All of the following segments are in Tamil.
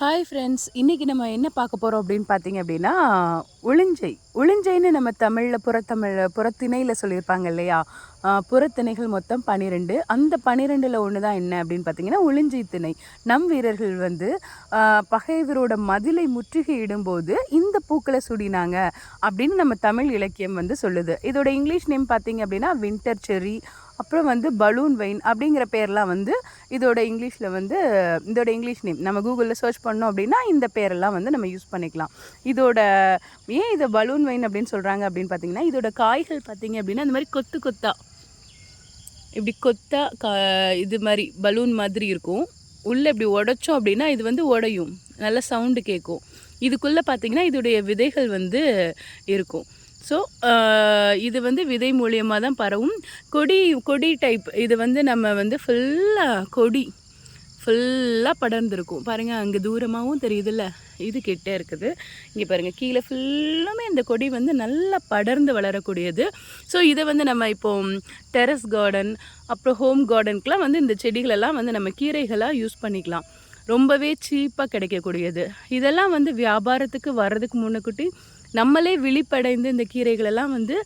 ஹாய் ஃப்ரெண்ட்ஸ் இன்றைக்கி நம்ம என்ன பார்க்க போகிறோம் அப்படின்னு பார்த்தீங்க அப்படின்னா உளிஞ்சை உளிஞ்சைன்னு நம்ம தமிழில் புறத்தமிழ் புறத்திணையில் சொல்லியிருப்பாங்க இல்லையா? புறத்திணைகள் மொத்தம் பன்னிரெண்டு அந்த பனிரெண்டில் ஒன்று தான் என்ன அப்படின்னு பார்த்தீங்கன்னா உளிஞ்சை திணை. நம் வீரர்கள் வந்து பகைவரோட மதிலை முற்றுகையிடும்போது இந்த பூக்களை சுடினாங்க அப்படின்னு நம்ம தமிழ் இலக்கியம் வந்து சொல்லுது. இதோட இங்கிலீஷ் நேம் பார்த்தீங்க அப்படின்னா வின்டர் செரி அப்புறம் வந்து பலூன் வைன் அப்படிங்கிற பேர்லாம் வந்து இதோட இங்கிலீஷில் வந்து இதோட இங்கிலீஷ் நேம். நம்ம கூகுளில் சர்ச் பண்ணோம் அப்படின்னா இந்த பேரெல்லாம் வந்து நம்ம யூஸ் பண்ணிக்கலாம். இதோட ஏன் இதை பலூன் வெயின் அப்படின்னு சொல்கிறாங்க அப்படின்னு பார்த்தீங்கன்னா இதோட காய்கள் பார்த்தீங்க அப்படின்னா இந்த மாதிரி கொத்து கொத்தா இப்படி கொத்தா கா இது மாதிரி பலூன் மாதிரி இருக்கும். உள்ளே இப்படி உடைச்சோம் அப்படின்னா இது வந்து உடையும். நல்ல சவுண்டு கேட்கும் இதுக்குள்ளே பார்த்தீங்கன்னா இதோடைய விதைகள் வந்து இருக்கும். ஸோ uh, இது வந்து விதை மூலியமாக தான் பரவும். கொடி கொடி டைப் இது வந்து நம்ம வந்து ஃபுல்லாக கொடி ஃபுல்லாக படர்ந்துருக்கும். பாருங்கள் அங்கே தூரமாகவும் தெரியுதுல்ல? இது கிட்டே இருக்குது. இங்கே பாருங்கள் கீழே ஃபுல்லுமே இந்த கொடி வந்து நல்லா படர்ந்து வளரக்கூடியது. ஸோ இதை வந்து நம்ம இப்போ டெரஸ் கார்டன் அப்புறம் ஹோம் கார்டனுக்குலாம் வந்து இந்த செடிகளெல்லாம் வந்து நம்ம கீரைகளாக யூஸ் பண்ணிக்கலாம். ரொம்பவே சீப்பாக கிடைக்கக்கூடியது. இதெல்லாம் வந்து வியாபாரத்துக்கு வர்றதுக்கு முன்னக்கூட்டி நம்மளே விழிப்படைந்து இந்த கீரைகளெல்லாம் வந்து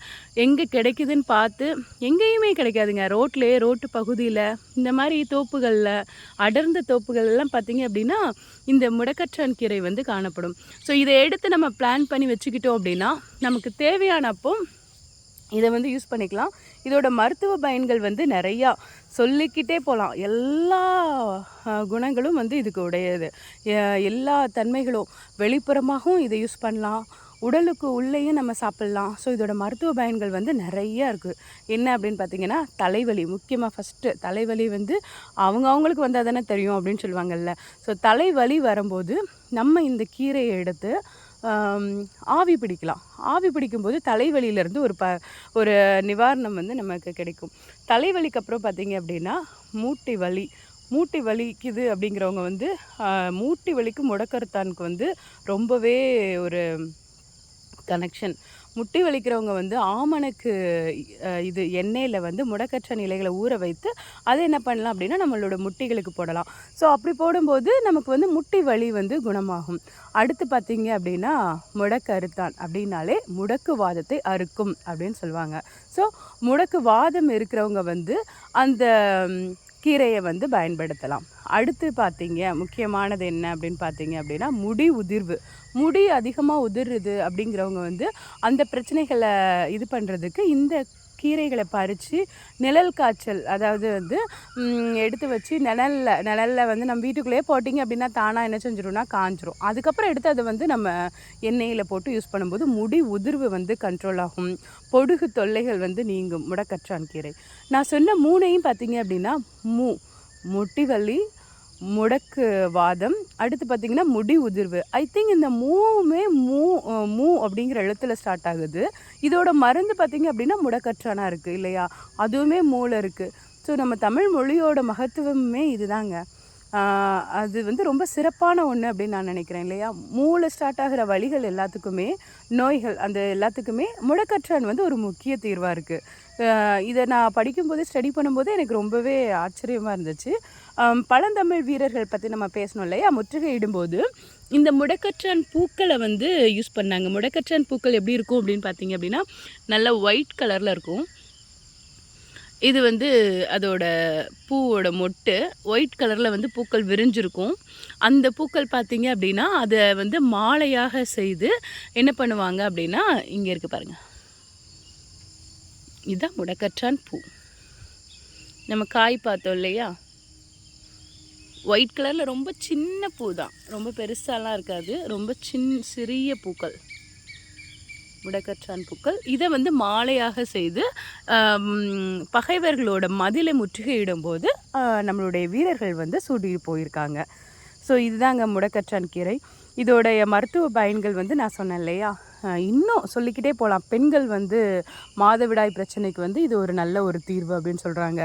எங்கே கிடைக்குதுன்னு பார்த்து எங்கேயுமே கிடைக்காதுங்க. ரோட்லேயே ரோட்டு பகுதியில் இந்த மாதிரி தோப்புகளில் அடர்ந்த தோப்புகள் எல்லாம் பார்த்தீங்க அப்படின்னா இந்த முடக்கற்றான் கீரை வந்து காணப்படும். ஸோ இதை எடுத்து நம்ம பிளான் பண்ணி வச்சுக்கிட்டோம் அப்படின்னா நமக்கு தேவையானப்போ இதை வந்து யூஸ் பண்ணிக்கலாம். இதோட மருத்துவ பயன்கள் வந்து நிறையா சொல்லிக்கிட்டே போகலாம் எல்லா குணங்களும் வந்து இதுக்கு உடையது. எல்லா தன்மைகளும் வெளிப்புறமாகவும் இதை யூஸ் பண்ணலாம். உடலுக்கு உள்ளேயும் நம்ம சாப்பிட்லாம். ஸோ இதோட மருத்துவ பயன்கள் வந்து நிறைய இருக்குது என்ன அப்படின்னு பார்த்தீங்கன்னா தலைவலி. முக்கியமாக ஃபஸ்ட்டு தலைவலி வந்து அவங்க அவங்களுக்கு வந்தால் தானே தெரியும் அப்படின்னு சொல்லுவாங்கல்ல. ஸோ தலைவலி வரும்போது நம்ம இந்த கீரையை எடுத்து ஆவி பிடிக்கலாம். ஆவி பிடிக்கும்போது தலைவலியிலேருந்து ஒரு ப ஒரு நிவாரணம் வந்து நமக்கு கிடைக்கும். தலைவலிக்கு அப்புறம் பார்த்தீங்க அப்படின்னா மூட்டை வலி. மூட்டை வலிக்குது அப்படிங்கிறவங்க வந்து மூட்டை வலிக்கு முடக்கருத்தானுக்கு வந்து ரொம்பவே ஒரு கனெக்ஷன் முட்டி வலிக்கிறவங்க வந்து ஆமணக்கு இது எண்ணெயில் வந்து முடக்கற்ற நிலைகளை ஊற வைத்து அதை என்ன பண்ணலாம் அப்படின்னா நம்மளோட முட்டிகளுக்கு போடலாம். ஸோ அப்படி போடும்போது நமக்கு வந்து முட்டி வலி வந்து குணமாகும். அடுத்து பார்த்தீங்க அப்படின்னா முடக்கு அறுத்தான் அப்படின்னாலே முடக்கு வாதத்தை அறுக்கும் அப்படின்னு சொல்லுவாங்க. ஸோ முடக்கு வாதம் இருக்கிறவங்க வந்து அந்த கீரையை வந்து பயன்படுத்தலாம். அடுத்து பார்த்தீங்க முக்கியமானது என்ன அப்படின்னு பார்த்தீங்க அப்படின்னா முடி உதிர்வு. முடி அதிகமாக உதிருது அப்படிங்கிறவங்க வந்து அந்த பிரச்சனைகளை இது பண்ணுறதுக்கு இந்த கீரைகளை பறித்து நிழல் காய்ச்சல் அதாவது வந்து எடுத்து வச்சு நிழல்ல நிழலில் வந்து நம்ம வீட்டுக்குள்ளேயே போட்டிங்க அப்படின்னா தானாக என்ன செஞ்சிடும்னா காஞ்சிரும். அதுக்கப்புறம் எடுத்து அதை வந்து நம்ம எண்ணெயில் போட்டு யூஸ் பண்ணும்போது முடி உதிர்வு வந்து கண்ட்ரோல் ஆகும். பொடுகு தொல்லைகள் வந்து நீங்கும். முடக்கற்றான் கீரை. நான் சொன்ன மூணையும் பார்த்தீங்க அப்படின்னா மூ முட்டிவலி முடக்கு வாதம் அடுத்து பார்த்திங்கன்னா முடி உதிர்வு. ஐ திங்க் இந்த மூவுமே மூ மூ அப்படிங்கிற எழுத்தில் ஸ்டார்ட் ஆகுது. இதோட மருந்து பார்த்திங்க அப்படின்னா முடக்கற்றானா இருக்குது இல்லையா? அதுவுமே மூளை இருக்குது ஸோ நம்ம தமிழ் மொழியோட மகத்துவமே இதுதாங்க. அது வந்து ரொம்ப சிறப்பான ஒன்று அப்படின்னு நான் நினைக்கிறேன் இல்லையா? மூளை ஸ்டார்ட் ஆகிற வழிகள் எல்லாத்துக்குமே நோய்கள் அந்த எல்லாத்துக்குமே முடக்கற்றான் வந்து ஒரு முக்கிய தீர்வாக இருக்குது இதை நான் படிக்கும்போது ஸ்டடி பண்ணும்போது எனக்கு ரொம்பவே ஆச்சரியமாக இருந்துச்சு. பழந்தமிழ் வீரர்கள் பற்றி நம்ம பேசணும் இல்லையா? முற்றுகையிடும்போது இந்த முடக்கற்றான் பூக்களை வந்து யூஸ் பண்ணாங்க. முடக்கற்றான் பூக்கள் எப்படி இருக்கும் அப்படின்னு பார்த்தீங்க அப்படின்னா நல்ல ஒயிட் கலரில் இருக்கும். இது வந்து அதோட பூவோட மொட்டு ஒயிட் கலரில் வந்து பூக்கள் விரிஞ்சிருக்கும். அந்த பூக்கள் பார்த்தீங்க அப்படின்னா அதை வந்து மாலையாக செய்து என்ன பண்ணுவாங்க அப்படின்னா இங்கே இருக்கு பாருங்கள் இதுதான் முடக்கற்றான் பூ. நம்ம காய் பார்த்தோம் இல்லையா? ஒயிட் கலரில் ரொம்ப சின்ன பூ தான் ரொம்ப பெருசாலாம் இருக்காது. ரொம்ப சின் சிறிய பூக்கள். முடக்கற்றான் பூக்கள். இதை வந்து மாலையாக செய்து பகைவர்களோட மதிலை முற்றுகையிடும் போது நம்மளுடைய வீரர்கள் வந்து சூடி போயிருக்காங்க. ஸோ இதுதாங்க முடக்கற்றான் கீரை. இதோடைய மருத்துவ பயன்கள் வந்து நான் சொன்னேன் இல்லையா? இன்னும் சொல்லிக்கிட்டே போகலாம் பெண்கள் வந்து மாதவிடாய் பிரச்சனைக்கு வந்து இது ஒரு நல்ல ஒரு தீர்வு அப்படின்னு சொல்கிறாங்க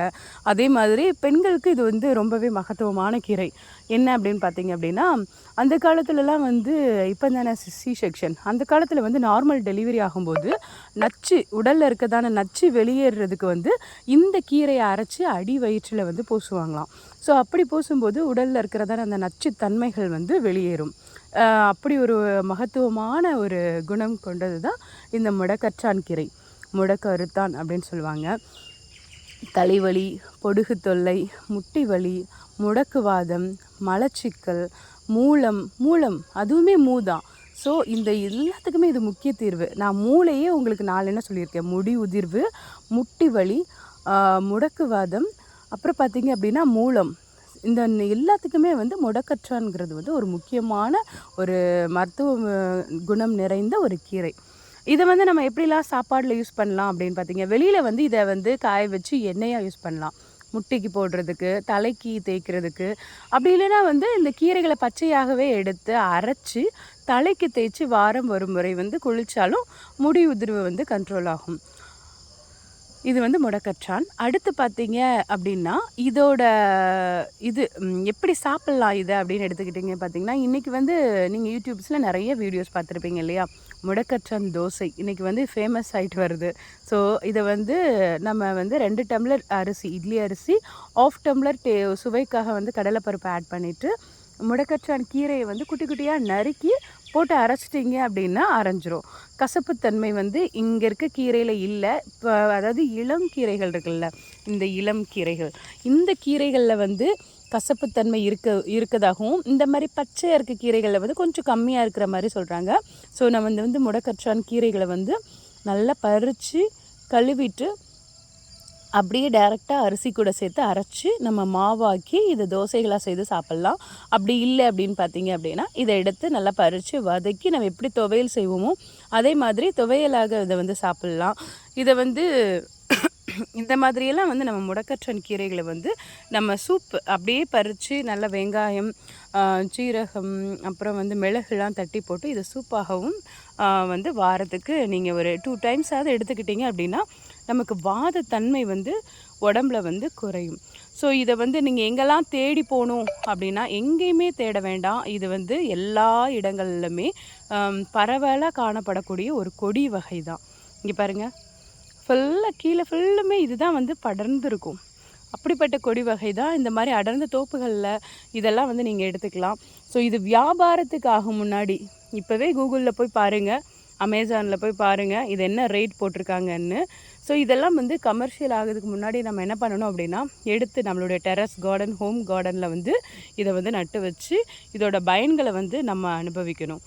அதே மாதிரி பெண்களுக்கு இது வந்து ரொம்பவே மகத்துவமான கீரை. என்ன அப்படின்னு பார்த்தீங்க அப்படின்னா அந்த காலத்துலலாம் வந்து இப்போ தானே சி செக்ஷன். அந்த காலத்தில் வந்து நார்மல் டெலிவரி ஆகும்போது நச்சு உடலில் இருக்கதான நச்சு வெளியேறுறதுக்கு வந்து இந்த கீரையை அரைச்சி அடி வயிற்றில் வந்து பூசுவாங்களாம். ஸோ அப்படி பூசும்போது உடலில் இருக்கிறதான அந்த நச்சு தன்மைகள் வந்து வெளியேறும். அப்படி ஒரு மகத்துவமான ஒரு குணம் கொண்டது தான் இந்த முடக்கற்றான் கீரை. முடக்கருத்தான் அப்படின்னு சொல்லுவாங்க. தலைவலி பொடுகு தொல்லை முட்டி வலி முடக்குவாதம் மலச்சிக்கல் மூலம் மூலம் அதுவுமே மூதான் ஸோ இந்த எல்லாத்துக்குமே இது முக்கிய தீர்வு. நான் மூளையே உங்களுக்கு நாலு என்ன சொல்லியிருக்கேன்? முடி உதிர்வு முட்டி வலி முடக்குவாதம் அப்புறம் பார்த்தீங்க அப்படின்னா மூலம். இந்த எல்லாத்துக்குமே வந்து முடக்கற்றான்ங்கிறது வந்து ஒரு முக்கியமான ஒரு மருத்துவ குணம் நிறைந்த ஒரு கீரை. இதை வந்து நம்ம எப்படிலாம் சாப்பாடில் யூஸ் பண்ணலாம் அப்படின்னு பார்த்தீங்க வெளியில் வந்து இதை வந்து காய வச்சு எண்ணெயாக யூஸ் பண்ணலாம். முட்டைக்கு போடுறதுக்கு தலைக்கு தேய்க்கிறதுக்கு. அப்படி இல்லைன்னா வந்து இந்த கீரைகளை பச்சையாகவே எடுத்து அரைச்சி தலைக்கு தேய்ச்சி வாரம் ஒரு முறை வந்து குளித்தாலும் முடி உதிர்வு வந்து கண்ட்ரோல் ஆகும். இது வந்து முடக்கற்றான். அடுத்து பார்த்தீங்க அப்படின்னா இதோட இது எப்படி சாப்பிட்லாம் இதை அப்படின்னு எடுத்துக்கிட்டிங்க பார்த்தீங்கன்னா இன்றைக்கி வந்து நீங்கள் யூடியூப்ஸில் நிறைய வீடியோஸ் பார்த்துருப்பீங்க இல்லையா? முடக்கற்றான் தோசை. இன்றைக்கி வந்து ஃபேமஸ் ஆகிட்டு வருது. ஸோ இதை வந்து நம்ம வந்து ரெண்டு டம்ளர் அரிசி இட்லி அரிசி ஆஃப் டம்ளர் டே சுவைக்காக வந்து கடலைப்பருப்பு ஆட் பண்ணிவிட்டு முடக்கற்றான் கீரையை வந்து குட்டி குட்டியாக நறுக்கி போட்டு அரைச்சிட்டிங்க அப்படின்னா அரைஞ்சிரும். கசப்புத்தன்மை வந்து இங்கே இருக்க கீரையில் இல்லை. இப்போ அதாவது இளம் கீரைகள் இருக்குல்ல இந்த இளம் கீரைகள். இந்த கீரைகளில் வந்து கசப்புத்தன்மை இருக்க இருக்கதாகவும் இந்த மாதிரி பச்சையாக இருக்க கீரைகளில் வந்து கொஞ்சம் கம்மியாக இருக்கிற மாதிரி சொல்கிறாங்க ஸோ நம்ம வந்து வந்து முடக்கற்றான் கீரைகளை வந்து நல்லா பறித்து கழுவிட்டு அப்படியே டைரெக்டாக அரிசி கூட சேர்த்து அரைச்சி நம்ம மாவாக்கி இதை தோசைகளாக செய்து சாப்பிட்லாம். அப்படி இல்லை அப்படின்னு பார்த்தீங்க அப்படின்னா இதை எடுத்து நல்லா பறித்து வதக்கி நம்ம எப்படி துவையல் செய்வோமோ அதே மாதிரி துவையலாக இதை வந்து சாப்பிட்லாம். இதை வந்து இந்த மாதிரியெல்லாம் வந்து நம்ம முடக்கற்றன் கீரைகளை வந்து நம்ம சூப் அப்படியே பறித்து நல்ல வெங்காயம் சீரகம் அப்புறம் வந்து மிளகுலாம் தட்டி போட்டு இதை சூப்பாகவும் வந்து வாரத்துக்கு நீங்கள் ஒரு டூ டைம்ஸாவது எடுத்துக்கிட்டீங்க அப்படின்னா நமக்கு வாதத்தன்மை வந்து உடம்புல வந்து குறையும். ஸோ இதை வந்து நீங்கள் எங்கெல்லாம் தேடி போகணும் அப்படின்னா எங்கேயுமே தேட வேண்டாம். இது வந்து எல்லா இடங்கள்லுமே பரவலாக காணப்படக்கூடிய ஒரு கொடி வகை தான் இங்கே பாருங்கள் ஃபுல்லாக கீழே ஃபுல்லுமே இதுதான் வந்து படர்ந்துருக்கும். அப்படிப்பட்ட கொடி வகை தான் இந்த மாதிரி அடர்ந்த தோப்புகளில் இதெல்லாம் வந்து நீங்கள் எடுத்துக்கலாம். ஸோ இது வியாபாரத்துக்காகும் முன்னாடி. இப்போவே கூகுளில் போய் பாருங்கள் அமேசானில் போய் பாருங்கள் இது என்ன ரேட் போட்டிருக்காங்கன்னு. ஸோ இதெல்லாம் வந்து கமர்ஷியல் ஆகிறதுக்கு முன்னாடி நம்ம என்ன பண்ணணும் அப்படின்னா எடுத்து நம்மளுடைய டெரஸ் கார்டன் ஹோம் கார்டனில் வந்து இதை வந்து நட்டு வச்சு இதோட பயன்களை வந்து நம்ம அனுபவிக்கணும்.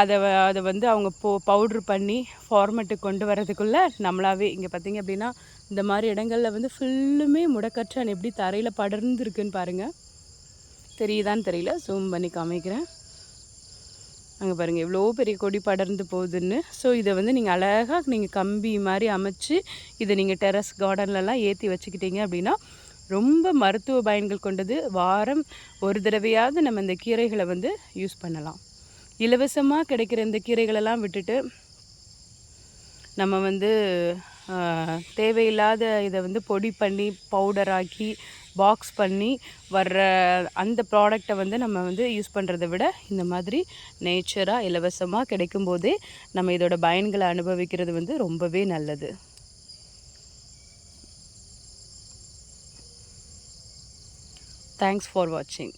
அதை அதை வந்து அவங்க போ பவுட்ரு பண்ணி ஃபார்மெட்டுக்கு கொண்டு வரதுக்குள்ளே நம்மளாவே இங்கே பார்த்தீங்க அப்படின்னா இந்த மாதிரி இடங்களில் வந்து ஃபுல்லுமே முடக்கற்றான் எப்படி தரையில் படர்ந்துருக்குன்னு பாருங்கள் தெரியுதான்னு தெரியல ஜூம் பண்ணி காமிக்கிறேன். அங்கே பாருங்கள் எவ்வளோ பெரிய கொடி படர்ந்து போகுதுன்னு. ஸோ இதை வந்து நீங்கள் அழகாக நீங்கள் கம்பி மாதிரி அமைச்சு இதை நீங்கள் டெரஸ் கார்டன்லலாம் ஏற்றி வச்சுக்கிட்டீங்க அப்படின்னா ரொம்ப மருத்துவ பயன்கள் கொண்டது. வாரம் ஒரு தடவையாவது நம்ம இந்த கீரைகளை வந்து யூஸ் பண்ணலாம். இலவசமாக கிடைக்கிற இந்த கீரைகளெல்லாம் விட்டுட்டு நம்ம வந்து தேவையில்லாத இதை வந்து பொடி பண்ணி பவுடர் ஆக்கி பாக்ஸ் பண்ணி வர்ற அந்த ப்ராடக்டை வந்து நம்ம வந்து யூஸ் பண்ணுறதை விட இந்த மாதிரி நேச்சராக இலவசமாக கிடைக்கும் போதே நம்ம இதோட பயன்களை அனுபவிக்கிறது வந்து ரொம்பவே நல்லது. தேங்க்ஸ் ஃபார் வாட்சிங்